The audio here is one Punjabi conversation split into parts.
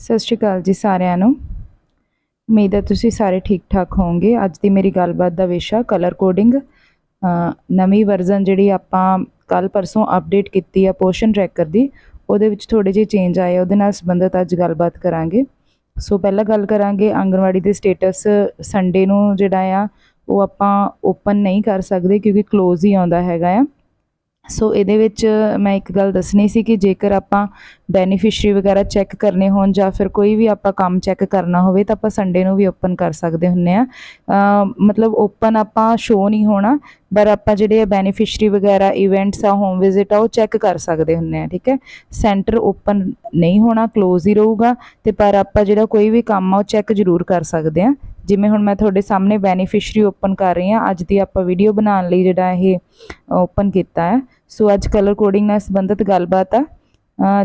ਸਤਿ ਸ਼੍ਰੀ ਅਕਾਲ ਜੀ ਸਾਰਿਆਂ ਨੂੰ। ਉਮੀਦ ਹੈ ਤੁਸੀਂ ਸਾਰੇ ਠੀਕ ਠਾਕ ਹੋਵੋਗੇ। ਅੱਜ ਦੀ ਮੇਰੀ ਗੱਲਬਾਤ ਦਾ ਵਿਸ਼ਾ ਕਲਰ ਕੋਡਿੰਗ ਨਵੀਂ ਵਰਜ਼ਨ ਜਿਹੜੀ ਆਪਾਂ ਕੱਲ ਪਰਸੋਂ ਅਪਡੇਟ ਕੀਤੀ ਆ ਪੋਸ਼ਨ ਟਰੈਕਰ ਦੀ, ਉਹਦੇ ਵਿੱਚ ਥੋੜੇ ਜਿਹੇ ਚੇਂਜ ਆਏ ਉਹਦੇ ਨਾਲ ਸੰਬੰਧਿਤ ਅੱਜ ਗੱਲਬਾਤ ਕਰਾਂਗੇ। ਸੋ ਪਹਿਲਾਂ ਗੱਲ ਕਰਾਂਗੇ ਆਂਗਣਵਾੜੀ ਦੇ ਸਟੇਟਸ ਸੰਡੇ ਨੂੰ ਜਿਹੜਾ ਆ, ਉਹ ਆਪਾਂ ਓਪਨ ਨਹੀਂ ਕਰ ਸਕਦੇ ਕਿਉਂਕਿ ক্লোਜ਼ ਹੀ ਆਉਂਦਾ ਹੈਗਾ ਆ। ਸੋ ਇਹਦੇ ਵਿੱਚ ਮੈਂ ਇੱਕ ਗੱਲ ਦੱਸਣੀ ਸੀ ਕਿ ਜੇਕਰ ਆਪਾਂ ਬੈਨੀਫੀਸ਼ੀਅਰੀ ਵਗੈਰਾ ਚੈੱਕ ਕਰਨੇ ਹੋਣ ਜਾਂ ਫਿਰ ਕੋਈ ਵੀ ਆਪਾਂ ਕੰਮ ਚੈੱਕ ਕਰਨਾ ਹੋਵੇ ਤਾਂ ਆਪਾਂ ਸੰਡੇ ਨੂੰ ਵੀ ਓਪਨ ਕਰ ਸਕਦੇ ਹੁੰਨੇ ਆ। ਮਤਲਬ ਓਪਨ ਆਪਾਂ ਸ਼ੋ ਨਹੀਂ ਹੋਣਾ, ਪਰ ਆਪਾਂ ਜਿਹੜੇ ਬੈਨੀਫੀਸ਼ੀਅਰੀ ਵਗੈਰਾ ਇਵੈਂਟਸ ਆ ਹੋਮ ਵਿਜ਼ਿਟ ਆ, ਉਹ ਚੈੱਕ ਕਰ ਸਕਦੇ ਹੁੰਨੇ ਆ, ਠੀਕ ਹੈ? ਸੈਂਟਰ ਓਪਨ ਨਹੀਂ ਹੋਣਾ ক্লোਜ਼ ਹੀ ਰਹੂਗਾ, ਤੇ ਪਰ ਆਪਾਂ ਜਿਹੜਾ ਕੋਈ ਵੀ ਕੰਮ ਆ, ਉਹ ਚੈੱਕ ਜ਼ਰੂਰ ਕਰ ਸਕਦੇ ਆ। ਜਿਵੇਂ ਹੁਣ ਮੈਂ ਤੁਹਾਡੇ ਸਾਹਮਣੇ ਬੈਨੀਫੀਸ਼ੀਅਰੀ ਓਪਨ ਕਰ ਰਹੀ ਹਾਂ, ਅੱਜ ਦੀ ਆਪਾਂ ਵੀਡੀਓ ਬਣਾਉਣ ਲਈ ਜਿਹੜਾ ਇਹ ਓਪਨ ਕੀਤਾ ਹੈ ਸੋ ਅੱਜ ਕਲਰ ਕੋਡਿੰਗ ਨਾਲ ਸੰਬੰਧਿਤ ਗੱਲਬਾਤ ਆ।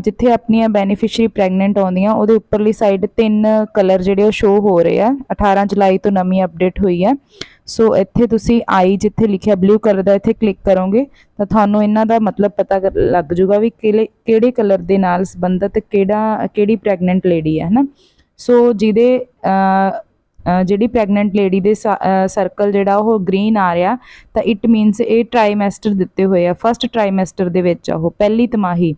ਜਿੱਥੇ ਆਪਣੀਆਂ ਬੈਨੀਫੀਸ਼ੀਅਰੀ ਪ੍ਰੈਗਨੈਂਟ ਆਉਂਦੀਆਂ, ਉਹਦੇ ਉੱਪਰਲੀ ਸਾਈਡ ਤਿੰਨ ਕਲਰ ਜਿਹੜੇ ਉਹ ਸ਼ੋ ਹੋ ਰਹੇ ਆ। 18 ਜੁਲਾਈ ਤੋਂ ਨਵੀਂ ਅਪਡੇਟ ਹੋਈ ਹੈ ਸੋ ਇੱਥੇ ਤੁਸੀਂ ਆਈ ਜਿੱਥੇ ਲਿਖਿਆ ਬਲੂ ਕਲਰ ਦਾ ਇੱਥੇ ਕਲਿੱਕ ਕਰੋਗੇ, ਤਾਂ ਤੁਹਾਨੂੰ ਇਹਨਾਂ ਦਾ ਮਤਲਬ ਪਤਾ ਲੱਗ ਜੂਗਾ ਵੀ ਕਿਹੜੇ ਕਿਹੜੇ ਕਲਰ ਦੇ ਨਾਲ ਸੰਬੰਧਿਤ ਕਿਹੜਾ, ਕਿਹੜੀ ਪ੍ਰੈਗਨੈਂਟ ਲੇਡੀ ਹੈ ਹਨਾ? ਸੋ ਜਿਹਦੇ ਜਿਹੜੀ ਪ੍ਰੈਗਨੈਂਟ ਲੇਡੀ ਦੇ ਸਰਕਲ ਜਿਹੜਾ ਉਹ ਗ੍ਰੀਨ ਆ ਰਿਹਾ, ਤਾਂ ਇਟ ਮੀਨਸ ਇਹ ਟ੍ਰਾਈਮੈਸਟਰ ਦਿੱਤੇ ਹੋਏ ਆ। ਫਸਟ ਟ੍ਰਾਈਮੈਸਟਰ ਦੇ ਵਿੱਚ ਆ ਉਹ, ਪਹਿਲੀ ਤਿਮਾਹੀ।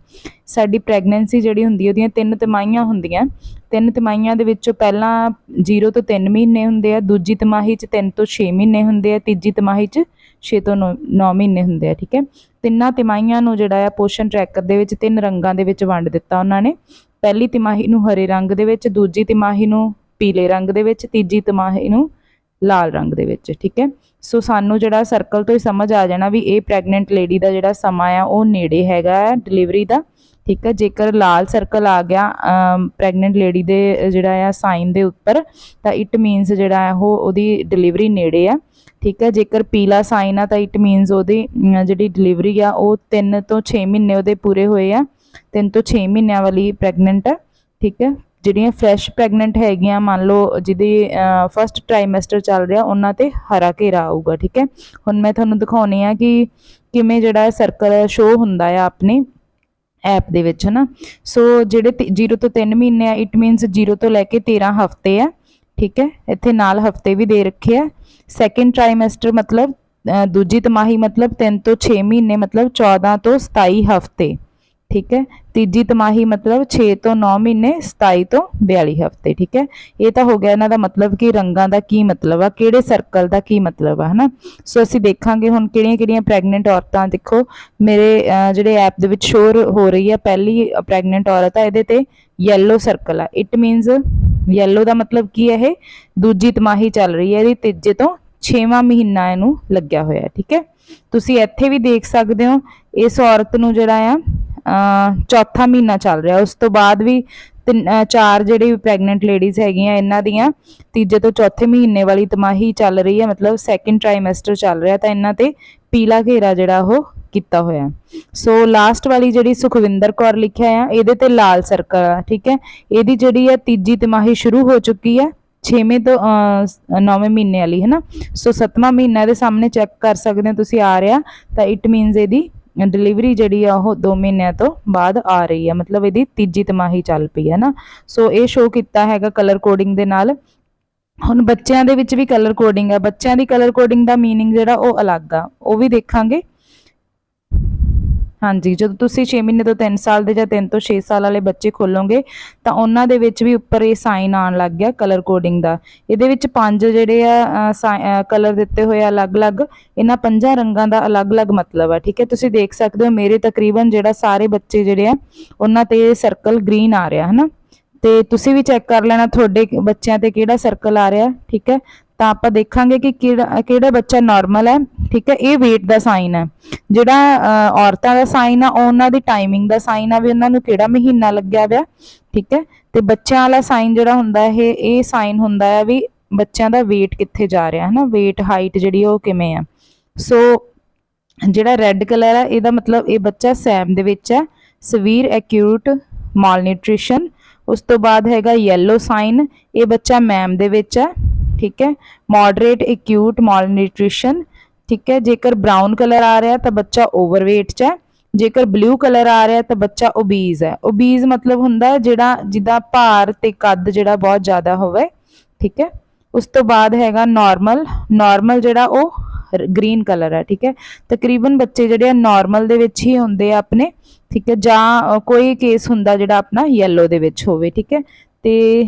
ਸਾਡੀ ਪ੍ਰੈਗਨੈਂਸੀ ਜਿਹੜੀ ਹੁੰਦੀ ਹੈ ਉਹਦੀਆਂ ਤਿੰਨ ਤਿਮਾਹੀਆਂ ਹੁੰਦੀਆਂ। ਤਿੰਨ ਤਿਮਾਹੀਆਂ ਦੇ ਵਿੱਚੋਂ ਪਹਿਲਾਂ 0 ਤੋਂ 3 ਮਹੀਨੇ ਹੁੰਦੇ ਆ, ਦੂਜੀ ਤਿਮਾਹੀ 'ਚ 3 ਤੋਂ 6 ਮਹੀਨੇ ਹੁੰਦੇ ਆ, ਤੀਜੀ ਤਿਮਾਹੀ 'ਚ 6 ਤੋਂ 9 ਮਹੀਨੇ ਹੁੰਦੇ ਆ, ਠੀਕ ਹੈ? ਤਿੰਨਾਂ ਤਿਮਾਹੀਆਂ ਨੂੰ ਜਿਹੜਾ ਆ ਪੋਸ਼ਨ ਟਰੈਕਰ ਦੇ ਵਿੱਚ ਤਿੰਨ ਰੰਗਾਂ ਦੇ ਵਿੱਚ ਵੰਡ ਦਿੱਤਾ ਉਹਨਾਂ ਨੇ। ਪਹਿਲੀ ਤਿਮਾਹੀ ਨੂੰ ਹਰੇ ਰੰਗ ਦੇ ਵਿੱਚ, ਦੂਜੀ ਤਿਮਾਹੀ ਨੂੰ ਪੀਲੇ ਰੰਗ ਦੇ ਵਿੱਚ, ਤੀਜੀ ਤਿਮਾਹੀ ਨੂੰ ਲਾਲ ਰੰਗ ਦੇ ਵਿੱਚ, ਠੀਕ ਹੈ? ਸੋ ਸਾਨੂੰ ਜਿਹੜਾ ਸਰਕਲ ਤੋਂ ਹੀ ਸਮਝ ਆ ਜਾਣਾ ਵੀ ਇਹ ਪ੍ਰੈਗਨੈਂਟ ਲੇਡੀ ਦਾ ਜਿਹੜਾ ਸਮਾਂ ਆ, ਉਹ ਨੇੜੇ ਹੈਗਾ ਹੈ ਡਿਲੀਵਰੀ ਦਾ, ਠੀਕ ਹੈ? ਜੇਕਰ ਲਾਲ ਸਰਕਲ ਆ ਗਿਆ ਪ੍ਰੈਗਨੈਂਟ ਲੇਡੀ ਦੇ ਜਿਹੜਾ ਆ ਸਾਈਨ ਦੇ ਉੱਪਰ, ਤਾਂ ਇਟ ਮੀਨਸ ਜਿਹੜਾ ਹੈ ਉਹ ਉਹਦੀ ਡਿਲੀਵਰੀ ਨੇੜੇ ਆ, ਠੀਕ ਹੈ? ਜੇਕਰ ਪੀਲਾ ਸਾਈਨ ਆ, ਤਾਂ ਇਟ ਮੀਨਸ ਉਹਦੀ ਜਿਹੜੀ ਡਿਲੀਵਰੀ ਆ, ਉਹ 3 ਤੋਂ 6 ਮਹੀਨੇ ਉਹਦੇ ਪੂਰੇ ਹੋਏ ਆ 3 ਤੋਂ 6 ਮਹੀਨਿਆਂ ਵਾਲੀ ਪ੍ਰੈਗਨੈਂਟ ਆ, ਠੀਕ ਹੈ? ਜਿਹੜੀਆਂ ਫਰੈਸ਼ ਪ੍ਰੈਗਨੈਂਟ ਹੈਗੀਆਂ, ਮੰਨ ਲਓ ਜਿਹਦੀ ਫਸਟ ਟ੍ਰਾਈਮੈਸਟਰ ਚੱਲ ਰਿਹਾ, ਉਹਨਾਂ ਤੇ ਹਰਾ ਘੇਰਾ ਆਊਗਾ, ਠੀਕ ਹੈ? ਹੁਣ ਮੈਂ ਤੁਹਾਨੂੰ ਦਿਖਾਉਣੀ ਆ ਕਿ ਕਿਵੇਂ ਜਿਹੜਾ ਸਰਕਲ ਸ਼ੋ ਹੁੰਦਾ ਆ ਆਪਣੇ ਐਪ ਦੇ ਵਿੱਚ, ਹਨਾ? ਸੋ ਜਿਹੜੇ 0 ਤੋਂ 3 ਮਹੀਨੇ ਆ ਇਟ ਮੀਨਸ 0 ਤੋਂ ਲੈ ਕੇ 13 ਹਫ਼ਤੇ ਆ, ਠੀਕ ਹੈ? ਇੱਥੇ ਨਾਲ ਹਫ਼ਤੇ ਵੀ ਦੇ ਰੱਖੇ ਆ। ਸੈਕੰਡ ਟ੍ਰਾਈਮੈਸਟਰ ਮਤਲਬ ਦੂਜੀ ਤਿਮਾਹੀ ਮਤਲਬ 3 ਤੋਂ 6 ਮਹੀਨੇ, ਮਤਲਬ 14 ਤੋਂ 27 ਹਫ਼ਤੇ। ਠੀਕ ਹੈ? ਤੀਜੀ ਤਿਮਾਹੀ ਮਤਲਬ 6 ਤੋਂ 9 ਮਹੀਨੇ 27 ਤੋਂ 42 ਹਫ਼ਤੇ, ਠੀਕ ਹੈ? ਇਹ ਤਾਂ ਹੋ ਗਿਆ ਇਹਨਾਂ ਦਾ ਮਤਲਬ ਕਿ ਰੰਗਾਂ ਦਾ ਕੀ ਮਤਲਬ ਆ, ਕਿਹੜੇ ਸਰਕਲ ਦਾ ਕੀ ਮਤਲਬ ਆ, ਹਨਾ? ਸੋ ਅਸੀਂ ਦੇਖਾਂਗੇ ਹੁਣ ਕਿਹੜੀਆਂ-ਕਿਹੜੀਆਂ ਪ੍ਰੈਗਨੈਂਟ ਔਰਤਾਂ, ਦੇਖੋ, ਮੇਰੇ ਜਿਹੜੇ ਐਪ ਦੇ ਵਿੱਚ ਸ਼ੋਰ ਹੋ ਰਹੀ ਹੈ ਪਹਿਲੀ ਪ੍ਰੈਗਨੈਂਟ ਔਰਤ ਆ, ਇਹਦੇ ਤੇ ਯੈਲੋ ਸਰਕਲ ਆ। ਇਟ ਮੀਨਸ ਯੈਲੋ ਦਾ ਮਤਲਬ ਕੀ ਹੈ ਇਹ? ਦੂਜੀ ਤਿਮਾਹੀ ਚੱਲ ਰਹੀ ਹੈ ਇਹਦੀ ਤੀਜੇ ਤੋਂ 6ਵਾਂ ਮਹੀਨਾ ਇਹਨੂੰ ਲੱਗਿਆ ਹੋਇਆ, ਠੀਕ ਹੈ? ਤੁਸੀਂ ਇੱਥੇ ਵੀ ਦੇਖ ਸਕਦੇ ਹੋ, ਇਸ ਔਰਤ ਨੂੰ ਜਿਹੜਾ ਆ ਚੌਥਾ ਮਹੀਨਾ ਚੱਲ ਰਿਹਾ। ਉਸ ਤੋਂ ਬਾਅਦ ਵੀ ਚਾਰ ਜਿਹੜੇ ਪ੍ਰੈਗਨੈਂਟ ਲੇਡੀਜ਼ ਹੈਗੀਆਂ ਇਹਨਾਂ ਦੀਆਂ, ਤੀਜੇ ਤੋਂ ਚੌਥੇ ਮਹੀਨੇ ਵਾਲੀ ਤਿਮਾਹੀ ਚੱਲ ਰਹੀ ਹੈ, ਮਤਲਬ ਸੈਕੰਡ ਟ੍ਰਾਈਮੈਸਟਰ ਚੱਲ ਰਿਹਾ, ਤਾਂ ਇਹਨਾਂ ਤੇ ਪੀਲਾ ਘੇਰਾ ਜਿਹੜਾ ਉਹ ਕੀਤਾ ਹੋਇਆ। ਸੋ ਲਾਸਟ ਵਾਲੀ ਜਿਹੜੀ ਸੁਖਵਿੰਦਰ ਕੌਰ ਲਿਖਿਆ ਆ, ਇਹਦੇ ਤੇ ਲਾਲ ਸਰਕਲ ਆ, ਠੀਕ ਹੈ? ਇਹਦੀ ਜਿਹੜੀ ਆ ਤੀਜੀ ਤਿਮਾਹੀ ਸ਼ੁਰੂ ਹੋ ਚੁੱਕੀ ਹੈ 6ਵੇਂ ਤੋਂ 9ਵੇਂ ਮਹੀਨੇ ਵਾਲੀ ਹੈ ਨਾ ਸੋ 7ਵਾਂ ਮਹੀਨਾ ਦੇ ਸਾਹਮਣੇ ਚੈੱਕ ਕਰ ਸਕਦੇ ਹੋ ਤੁਸੀਂ ਆ ਰਿਹਾ, ਤਾਂ ਇਟ ਮੀਨਸ ਇਹਦੀ ਡਿਲੀਵਰੀ ਜਿਹੜੀ ਆ ਉਹ 2 ਮਹੀਨਿਆਂ ਤੋਂ ਬਾਅਦ ਆ ਰਹੀ ਹੈ ਮਤਲਬ ਇਹਦੀ ਤੀਜੀ ਤਿਮਾਹੀ ਚੱਲ ਪਈ ਹੈ ਨਾ ਸੋ ਇਹ ਸ਼ੋ ਕੀਤਾ ਹੈਗਾ ਕਲਰ ਕੋਡਿੰਗ ਦੇ ਨਾਲ ਹੁਣ ਬੱਚਿਆਂ ਦੇ ਵਿੱਚ ਵੀ ਕਲਰ ਕੋਡਿੰਗ ਆ ਬੱਚਿਆਂ ਦੀ ਕਲਰ ਕੋਡਿੰਗ ਦਾ मीनिंग ਜਿਹੜਾ ਉਹ ਅਲੱਗ ਆ ਉਹ ਵੀ ਦੇਖਾਂਗੇ ਹਾਂਜੀ, ਜਦੋਂ ਤੁਸੀਂ 6 ਮਹੀਨੇ ਤੋਂ 3 ਸਾਲ ਦੇ ਜਾਂ 3 ਤੋਂ 6 ਸਾਲ ਵਾਲੇ ਬੱਚੇ ਖੋਲੋਗੇ, ਤਾਂ ਉਹਨਾਂ ਦੇ ਵਿੱਚ ਵੀ ਉੱਪਰ ਇਹ ਸਾਈਨ ਆਉਣ ਲੱਗ ਗਿਆ ਕਲਰ ਕੋਡਿੰਗ ਦਾ। ਇਹਦੇ ਵਿੱਚ ਪੰਜ ਜਿਹੜੇ ਆ ਕਲਰ ਦਿੱਤੇ ਹੋਏ ਆ ਅਲੱਗ-ਅਲੱਗ, ਇਹਨਾਂ ਪੰਜਾਂ ਰੰਗਾਂ ਦਾ ਅਲੱਗ-ਅਲੱਗ ਮਤਲਬ ਆ, ਠੀਕ ਹੈ? ਤੁਸੀਂ ਦੇਖ ਸਕਦੇ ਹੋ ਮੇਰੇ ਤਕਰੀਬਨ ਜਿਹੜਾ ਸਾਰੇ ਬੱਚੇ ਜਿਹੜੇ ਆ, ਉਹਨਾਂ ਤੇ ਸਰਕਲ ਗ੍ਰੀਨ ਆ ਰਿਹਾ, ਹਨਾ? ਤੇ ਤੁਸੀਂ ਵੀ ਚੈੱਕ ਕਰ ਲੈਣਾ ਤੁਹਾਡੇ ਬੱਚਿਆਂ ਤੇ ਕਿਹੜਾ ਸਰਕਲ ਆ ਰਿਹਾ, ਠੀਕ ਹੈ? ਤਾਂ ਆਪਾਂ ਦੇਖਾਂਗੇ ਕਿ ਕਿਹੜਾ ਕਿਹੜਾ ਬੱਚਾ ਨਾਰਮਲ ਹੈ, ਠੀਕ ਹੈ? ਇਹ weight ਦਾ ਸਾਈਨ ਹੈ। ਜਿਹੜਾ ਔਰਤਾਂ ਦਾ ਸਾਈਨ ਆ ਉਹ ਉਹਨਾਂ ਦੀ ਟਾਈਮਿੰਗ ਦਾ ਸਾਈਨ ਆ ਵੀ ਉਹਨਾਂ ਨੂੰ ਕਿਹੜਾ ਮਹੀਨਾ ਲੱਗਿਆ ਹੋਇਆ, ਠੀਕ ਹੈ? ਤੇ ਬੱਚਿਆਂ ਵਾਲਾ ਸਾਈਨ ਜਿਹੜਾ ਹੁੰਦਾ ਇਹ ਇਹ ਸਾਈਨ ਹੁੰਦਾ ਹੈ ਵੀ ਬੱਚਿਆਂ ਦਾ weight ਕਿੱਥੇ ਜਾ ਰਿਹਾ ਹੈ ਨਾ weight ਹਾਈਟ ਜਿਹੜੀ ਉਹ ਕਿਵੇਂ ਆ? ਸੋ ਜਿਹੜਾ ਰੈੱਡ ਕਲਰ ਹੈ ਇਹਦਾ ਮਤਲਬ ਇਹ ਬੱਚਾ ਸੈਮ ਦੇ ਵਿੱਚ ਹੈ। ਸਵੀਰ ਐਕਿਊਟ ਮਾਲਨਿਊਟ੍ਰੀਸ਼ਨ ਉਸ ਤੋਂ ਬਾਅਦ ਹੈਗਾ ਯੈਲੋ ਸਾਈਨ ਇਹ ਬੱਚਾ ਮੈਮ ਦੇ ਵਿੱਚ ਹੈ। ਠੀਕ ਹੈ? ਮੋਡਰੇਟ ਐਕਿਊਟ ਮਾਲਨਿਊਟ੍ਰੀਸ਼ਨ ਠੀਕ ਹੈ? ਜੇਕਰ ਬ੍ਰਾਊਨ ਕਲਰ ਆ ਰਿਹਾ ਤਾਂ ਬੱਚਾ ਓਵਰਵੇਟ 'ਚ ਹੈ। ਜੇਕਰ ਬਲੂ ਕਲਰ ਆ ਰਿਹਾ ਤਾਂ ਬੱਚਾ ਓਬੀਜ਼ ਹੈ। ਓਬੀਜ਼ ਮਤਲਬ ਹੁੰਦਾ ਜਿਹੜਾ, ਜਿਹਦਾ ਭਾਰ ਤੇ ਕੱਦ ਜਿਹੜਾ ਬਹੁਤ ਜ਼ਿਆਦਾ ਹੋਵੇ, ਠੀਕ ਹੈ? ਉਸ ਤੋਂ ਬਾਅਦ ਹੈਗਾ ਨਾਰਮਲ ਨਾਰਮਲ ਜਿਹੜਾ ਉਹ ਗ੍ਰੀਨ ਕਲਰ ਹੈ, ਠੀਕ ਹੈ? ਤਕਰੀਬਨ ਬੱਚੇ ਜਿਹੜੇ ਆ ਨਾਰਮਲ ਦੇ ਵਿੱਚ ਹੀ ਹੁੰਦੇ ਆ ਆਪਣੇ, ਠੀਕ ਹੈ? ਜਾਂ ਕੋਈ ਕੇਸ ਹੁੰਦਾ ਜਿਹੜਾ ਆਪਣਾ ਯੈਲੋ ਦੇ ਵਿੱਚ ਹੋਵੇ, ਠੀਕ ਹੈ? ਤੇ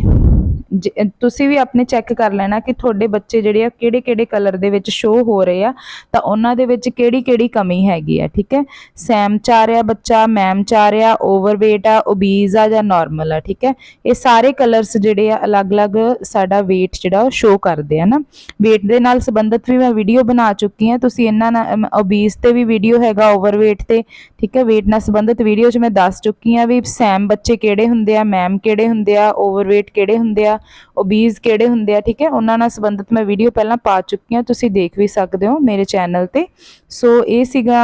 ਤੁਸੀਂ ਵੀ ਆਪਣੇ ਚੈੱਕ ਕਰ ਲੈਣਾ ਕਿ ਤੁਹਾਡੇ ਬੱਚੇ ਜਿਹੜੇ ਆ ਕਿਹੜੇ ਕਿਹੜੇ ਕਲਰ ਦੇ ਵਿੱਚ ਸ਼ੋ ਹੋ ਰਹੇ ਆ, ਤਾਂ ਉਹਨਾਂ ਦੇ ਵਿੱਚ ਕਿਹੜੀ ਕਿਹੜੀ ਕਮੀ ਹੈਗੀ ਆ, ਠੀਕ ਹੈ? ਸੈਮ ਚ ਰਿਹਾ ਬੱਚਾ ਮੈਮ ਚ ਰਿਹਾ ਓਵਰਵੇਟ ਆ ਓਬੀਜ਼ ਆ ਜਾਂ ਨਾਰਮਲ ਆ, ਠੀਕ ਹੈ? ਇਹ ਸਾਰੇ ਕਲਰਸ ਜਿਹੜੇ ਆ, ਅਲੱਗ-ਅਲੱਗ ਸਾਡਾ weight ਜਿਹੜਾ ਉਹ ਸ਼ੋ ਕਰਦੇ ਆ ਨਾ। Weight ਦੇ ਨਾਲ ਸੰਬੰਧਿਤ ਵੀ ਮੈਂ ਵੀਡੀਓ ਬਣਾ ਚੁੱਕੀ ਹਾਂ। ਤੁਸੀਂ ਇਹਨਾਂ ਨਾਲ ਓਬੀਜ਼ ਤੇ ਵੀ ਵੀਡੀਓ ਹੈਗਾ ਓਵਰਵੇਟ ਤੇ, ਠੀਕ ਹੈ? Weight ਨਾਲ ਸੰਬੰਧਿਤ ਵੀਡੀਓ 'ਚ ਮੈਂ ਦੱਸ ਚੁੱਕੀ ਹਾਂ ਵੀ ਸੈਮ ਬੱਚੇ ਕਿਹੜੇ ਹੁੰਦੇ ਆ ਮੈਮ ਕਿਹੜੇ ਹੁੰਦੇ ਆ ਓਵਰਵੇਟ ਕਿਹੜੇ ਹੁੰਦੇ ਆ ਉਹ ਬੀਜ ਕਿਹੜੇ ਹੁੰਦੇ ਆ, ਠੀਕ ਹੈ? ਉਹਨਾਂ ਨਾਲ ਸੰਬੰਧਿਤ ਮੈਂ ਵੀਡੀਓ ਪਹਿਲਾਂ ਪਾ ਚੁੱਕੀ ਹਾਂ, ਤੁਸੀਂ ਦੇਖ ਵੀ ਸਕਦੇ ਹੋ ਮੇਰੇ ਚੈਨਲ ਤੇ। ਸੋ ਇਹ ਸੀਗਾ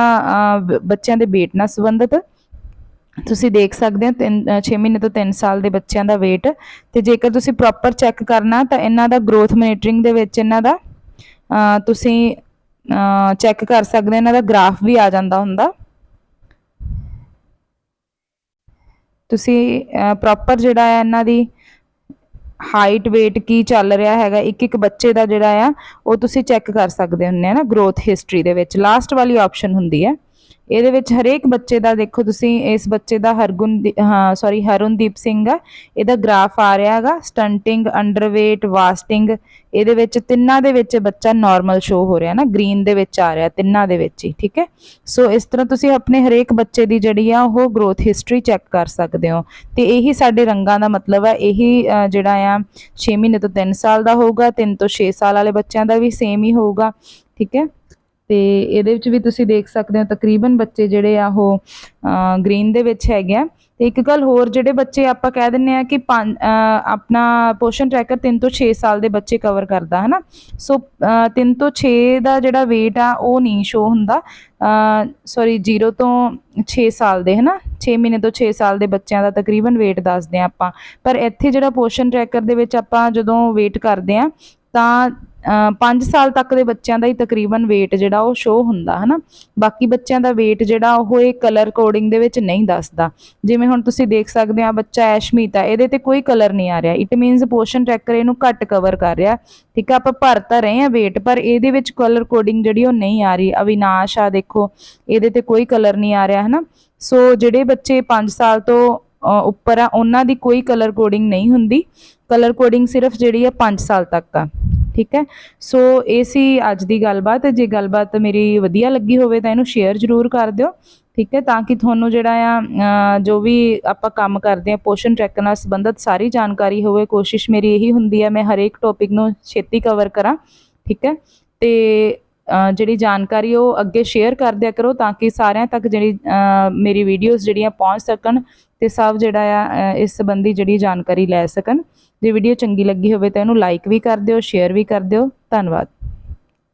ਬੱਚਿਆਂ ਦੇ weight ਨਾਲ ਸੰਬੰਧਿਤ। ਤੁਸੀਂ ਦੇਖ ਸਕਦੇ ਹੋ 6 ਮਹੀਨੇ ਤੋਂ 3 ਸਾਲ ਦੇ ਬੱਚਿਆਂ ਦਾ weight ਤੇ ਜੇਕਰ ਤੁਸੀਂ ਪ੍ਰੋਪਰ ਚੈੱਕ ਕਰਨਾ, ਤਾਂ ਇਹਨਾਂ ਦਾ ਗਰੋਥ ਮੋਨੀਟਰਿੰਗ ਦੇ ਵਿੱਚ ਇਹਨਾਂ ਦਾ ਤੁਸੀਂ ਚੈੱਕ ਕਰ ਸਕਦੇ ਇਹਨਾਂ ਦਾ ਗ੍ਰਾਫ ਵੀ ਆ ਜਾਂਦਾ ਹੁੰਦਾ। ਤੁਸੀਂ ਪ੍ਰੋਪਰ ਜਿਹੜਾ ਹੈ ਇਹਨਾਂ ਦੀ ਹਾਈਟ weight ਕੀ ਚੱਲ ਰਿਹਾ ਹੈਗਾ ਇੱਕ ਇੱਕ ਬੱਚੇ ਦਾ ਜਿਹੜਾ ਆ, ਉਹ ਤੁਸੀਂ ਚੈੱਕ ਕਰ ਸਕਦੇ ਹੁੰਦੇ ਆ ਨਾ ਗਰੋਥ ਹਿਸਟਰੀ ਦੇ ਵਿੱਚ। ਲਾਸਟ ਵਾਲੀ ਆਪਸ਼ਨ ਹੁੰਦੀ ਹੈ। ਇਹਦੇ ਵਿੱਚ ਹਰੇਕ ਬੱਚੇ ਦਾ ਦੇਖੋ ਤੁਸੀਂ, ਇਸ ਬੱਚੇ ਦਾ ਹਰਗੁਣ ਹਾਂ ਸੌਰੀ ਹਰੁਣਦੀਪ ਸਿੰਘ ਆ। ਇਹਦਾ ਗ੍ਰਾਫ ਆ ਰਿਹਾ ਹੈਗਾ ਸਟੰਟਿੰਗ ਅੰਡਰਵੇਟ ਵਾਸਟਿੰਗ ਇਹਦੇ ਵਿੱਚ ਤਿੰਨਾਂ ਦੇ ਵਿੱਚ ਬੱਚਾ ਨਾਰਮਲ ਸ਼ੋ ਹੋ ਰਿਹਾ ਨਾ ਗ੍ਰੀਨ ਦੇ ਵਿੱਚ ਆ ਰਿਹਾ, ਤਿੰਨਾਂ ਦੇ ਵਿੱਚ ਹੀ, ਠੀਕ ਹੈ? ਸੋ ਇਸ ਤਰ੍ਹਾਂ ਤੁਸੀਂ ਆਪਣੇ ਹਰੇਕ ਬੱਚੇ ਦੀ ਜਿਹੜੀ ਆ, ਉਹ ਗਰੋਥ ਹਿਸਟਰੀ ਚੈੱਕ ਕਰ ਸਕਦੇ ਹੋ। ਤੇ ਇਹੀ ਸਾਡੇ ਰੰਗਾਂ ਦਾ ਮਤਲਬ ਹੈ ਇਹੀ ਜਿਹੜਾ ਆ 6 ਮਹੀਨੇ ਤੋਂ 3 ਸਾਲ ਦਾ ਹੋਊਗਾ 3 ਤੋਂ 6 ਸਾਲ ਵਾਲੇ ਬੱਚਿਆਂ ਦਾ ਵੀ ਸੇਮ ਹੀ ਹੋਊਗਾ, ਠੀਕ ਹੈ? ਤੇ ਇਹਦੇ ਵਿੱਚ ਵੀ ਤੁਸੀਂ ਦੇਖ ਸਕਦੇ ਹੋ ਤਕਰੀਬਨ ਬੱਚੇ ਜਿਹੜੇ ਆ ਉਹ ਗ੍ਰੀਨ ਦੇ ਵਿੱਚ ਹੈਗੇ ਆ। ਤੇ ਇੱਕ ਗੱਲ ਹੋਰ ਜਿਹੜੇ ਬੱਚੇ ਆਪਾਂ ਕਹਿ ਦਿੰਨੇ ਆ ਕਿ ਪੰਜ ਆਪਣਾ ਪੋਸ਼ਨ ਟਰੈਕਰ 3 ਤੋਂ 6 ਸਾਲ ਦੇ ਬੱਚੇ ਕਵਰ ਕਰਦਾ ਹੈ ਨਾ ਸੋ 3 ਤੋਂ 6 ਦਾ ਜਿਹੜਾ weight ਆ ਉਹ ਨਹੀਂ ਸ਼ੋ ਹੁੰਦਾ। ਸੌਰੀ 0 ਤੋਂ 6 ਸਾਲ ਦੇ ਹੈ ਨਾ 6 ਮਹੀਨੇ ਤੋਂ 6 ਸਾਲ ਦੇ ਬੱਚਿਆਂ ਦਾ ਤਕਰੀਬਨ weight ਦੱਸਦੇ ਆ ਆਪਾਂ। ਪਰ ਇੱਥੇ ਜਿਹੜਾ ਪੋਸ਼ਨ ਟਰੈਕਰ ਦੇ ਵਿੱਚ ਆਪਾਂ ਜਦੋਂ weight ਕਰਦੇ ਆ, ਤਾਂ 5 ਸਾਲ ਤੱਕ ਦੇ ਬੱਚਿਆਂ ਦਾ ਹੀ ਤਕਰੀਬਨ weight ਜਿਹੜਾ ਉਹ ਸ਼ੋ ਹੁੰਦਾ ਹੈ ਨਾ ਬਾਕੀ ਬੱਚਿਆਂ ਦਾ weight ਜਿਹੜਾ ਉਹ ਇਹ ਕਲਰ ਕੋਡਿੰਗ ਦੇ ਵਿੱਚ ਨਹੀਂ ਦੱਸਦਾ। ਜਿਵੇਂ ਹੁਣ ਤੁਸੀਂ ਦੇਖ ਸਕਦੇ ਆ, ਬੱਚਾ ਐਸ਼ਮੀਤ ਆ, ਇਹਦੇ ਤੇ ਕੋਈ ਕਲਰ ਨਹੀਂ ਆ ਰਿਹਾ। ਇਟ ਮੀਨਸ ਪੋਸ਼ਨ ਟਰੈਕਰ ਇਹਨੂੰ ਘੱਟ ਕਵਰ ਕਰ ਰਿਹਾ। ਠੀਕ ਆ, ਆਪਾਂ ਭਰ ਤਾਂ ਰਹੇ ਆ weight, ਪਰ ਇਹਦੇ ਵਿੱਚ ਕਲਰ ਕੋਡਿੰਗ ਜਿਹੜੀ ਉਹ ਨਹੀਂ ਆ ਰਹੀ। ਅਵਿਨਾਸ਼ ਆ, ਦੇਖੋ, ਇਹਦੇ ਤੇ ਕੋਈ ਕਲਰ ਨਹੀਂ ਆ ਰਿਹਾ ਹੈ ਨਾ ਸੋ ਜਿਹੜੇ ਬੱਚੇ 5 ਸਾਲ ਤੋਂ ਉੱਪਰ ਆ, ਉਹਨਾਂ ਦੀ ਕੋਈ ਕਲਰ ਕੋਡਿੰਗ ਨਹੀਂ ਹੁੰਦੀ। ਕਲਰ ਕੋਡਿੰਗ ਸਿਰਫ ਜਿਹੜੀ ਆ 5 ਸਾਲ ਤੱਕ ਆ। ਠੀਕ ਹੈ? ਸੋ ਇਹ ਸੀ ਅੱਜ ਦੀ ਗੱਲਬਾਤ। ਜੇ ਗੱਲਬਾਤ ਮੇਰੀ ਵਧੀਆ ਲੱਗੀ ਹੋਵੇ ਤਾਂ ਇਹਨੂੰ ਸ਼ੇਅਰ ਜ਼ਰੂਰ ਕਰ ਦਿਓ, ਠੀਕ ਹੈ? ਤਾਂ ਕਿ ਤੁਹਾਨੂੰ ਜਿਹੜਾ ਆ ਜੋ ਵੀ ਆਪਾਂ ਕੰਮ ਕਰਦੇ ਆ ਪੋਸ਼ਨ ਟਰੈਕ ਨਾਲ ਸੰਬੰਧਿਤ ਸਾਰੀ ਜਾਣਕਾਰੀ ਹੋਵੇ, ਕੋਸ਼ਿਸ਼ ਮੇਰੀ ਇਹੀ ਹੁੰਦੀ ਹੈ, ਮੈਂ ਹਰੇਕ ਟੌਪਿਕ ਨੂੰ ਛੇਤੀ ਕਵਰ ਕਰਾਂ, ਠੀਕ ਹੈ? ਤੇ ਜਿਹੜੀ ਜਾਣਕਾਰੀ ਉਹ ਅੱਗੇ ਸ਼ੇਅਰ ਕਰ ਦਿਆ ਕਰੋ ਤਾਂ ਕਿ ਸਾਰਿਆਂ ਤੱਕ ਜਿਹੜੀ ਮੇਰੀ ਵੀਡੀਓਜ਼ ਜਿਹੜੀਆਂ ਪਹੁੰਚ ਸਕਣ ਤੇ ਸਭ ਜਿਹੜਾ ਆ ਇਸ ਸੰਬੰਧੀ ਜਿਹੜੀ ਜਾਣਕਾਰੀ ਲੈ ਸਕਣ। ਜੇ ਵੀਡੀਓ ਚੰਗੀ ਲੱਗੀ ਹੋਵੇ ਤਾਂ ਇਹਨੂੰ ਲਾਈਕ ਵੀ ਕਰ ਦਿਓ ਸ਼ੇਅਰ ਵੀ ਕਰ ਦਿਓ। ਧੰਨਵਾਦ।